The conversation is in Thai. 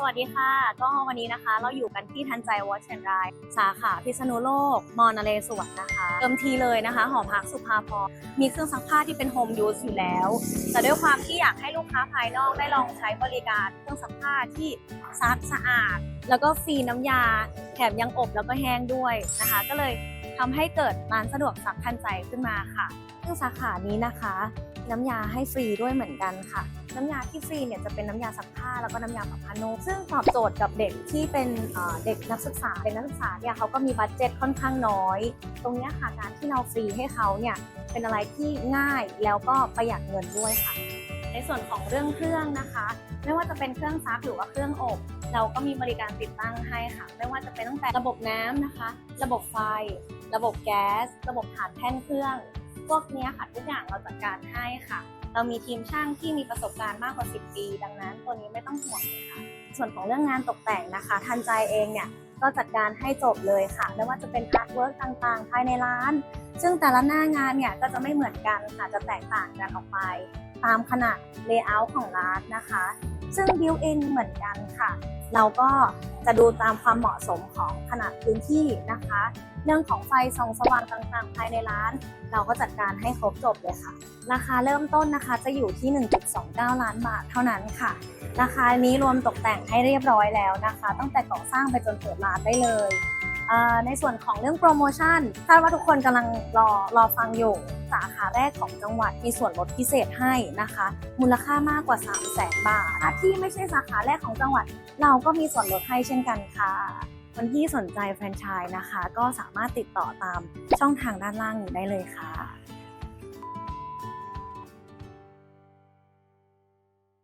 สวัสดีค่ะ ก็วันนี้นะคะ เราอยู่กันที่ทันใจวอชแอนไรสาขาพิษณุโลก มอนเลสวนนะคะ เติมทีเลยนะคะ หอพักสุภาพรมีเครื่องซักผ้าที่เป็นโฮมยูสอยู่แล้ว แต่ด้วยความที่อยากให้ลูกค้าภายนอกได้ลองใช้บริการเครื่องซักผ้าที่ซักสะอาด แล้วก็ฟรีน้ำยา แถมยังอบแล้วก็แห้งด้วยนะคะ ก็เลยทำให้เกิดร้านสะดวกซักทันใจขึ้นมาค่ะซึ่งสาขานี้นะคะ น้ำยาให้ฟรีด้วยเหมือนกันค่ะ น้ำยาที่ฟรีเนี่ยจะเป็นน้ำยาซักผ้าแล้วก็น้ำยาปรับผ้านุ่มซึ่งตอบโจทย์กับเด็กที่เป็นเด็กนักศึกษาเป็นนักศึกษาเนี่ยเขาก็มีบัตเจ็ตค่อนข้างน้อย ตรงนี้ค่ะการที่เราฟรีให้เขาเนี่ยเป็นอะไรที่ง่ายแล้วก็ประหยัดเงินด้วยค่ะ ในส่วนของเรื่องเครื่องนะคะ ไม่ว่าจะเป็นเครื่องซักหรือว่าเครื่องอบ เราก็มีบริการติดตั้งให้ค่ะ ไม่ว่าจะเป็นตั้งแต่ระบบน้ำนะคะ ระบบไฟ ระบบแก๊ส ระบบฐานแท่นเครื่อง พวกนี้ค่ะทุกอย่างเราจัดการให้ค่ะ เรามีทีมช่างที่มีประสบการณ์มากกว่า 10 ปี ดังนั้นตัวนี้ไม่ต้องห่วงเลยค่ะ ส่วนของเรื่องงานตกแต่งนะคะ ทันใจเองเนี่ยก็จัดการให้จบเลยค่ะไม่ว่าจะเป็นอาร์ตเวิร์กต่างๆ ภายในร้าน ซึ่งแต่ละหน้างานเนี่ยก็จะไม่เหมือนกันค่ะจะแตกต่างกันออกไป ตามขนาดเลเยอร์ของร้านนะคะ ซึ่งบิวอินเหมือนกันค่ะ เราก็จะดูตามความเหมาะสมของขนาดพื้นที่นะคะ เรื่องของไฟส่องสว่างต่างๆ ภายในร้าน เราก็จัดการให้ครบจบเลยค่ะ ราคาเริ่มต้นนะคะจะอยู่ที่ 1.29 ล้านบาทเท่านั้นค่ะ ราคานี้รวมตกแต่งให้เรียบร้อยแล้วนะคะ ตั้งแต่ก่อสร้างไปจนเปิดร้านได้เลย ในส่วนของเรื่องโปรโมชั่นคาดว่าทุกคนกำลังรอรอฟังอยู่สาขาแรกของจังหวัดมีส่วนลดพิเศษให้นะคะ มูลค่ามากกว่า 3 0 0แสนบาทที่ไม่ใช่สาขาแรกของจังหวัด เราก็มีส่วนลดให้เช่นกันค่ะคนที่สนใจแฟรนไชส์นะคะ ก็สามารถติดต่อตามช่องทางด้านล่างนี้ได้เลยค่ะ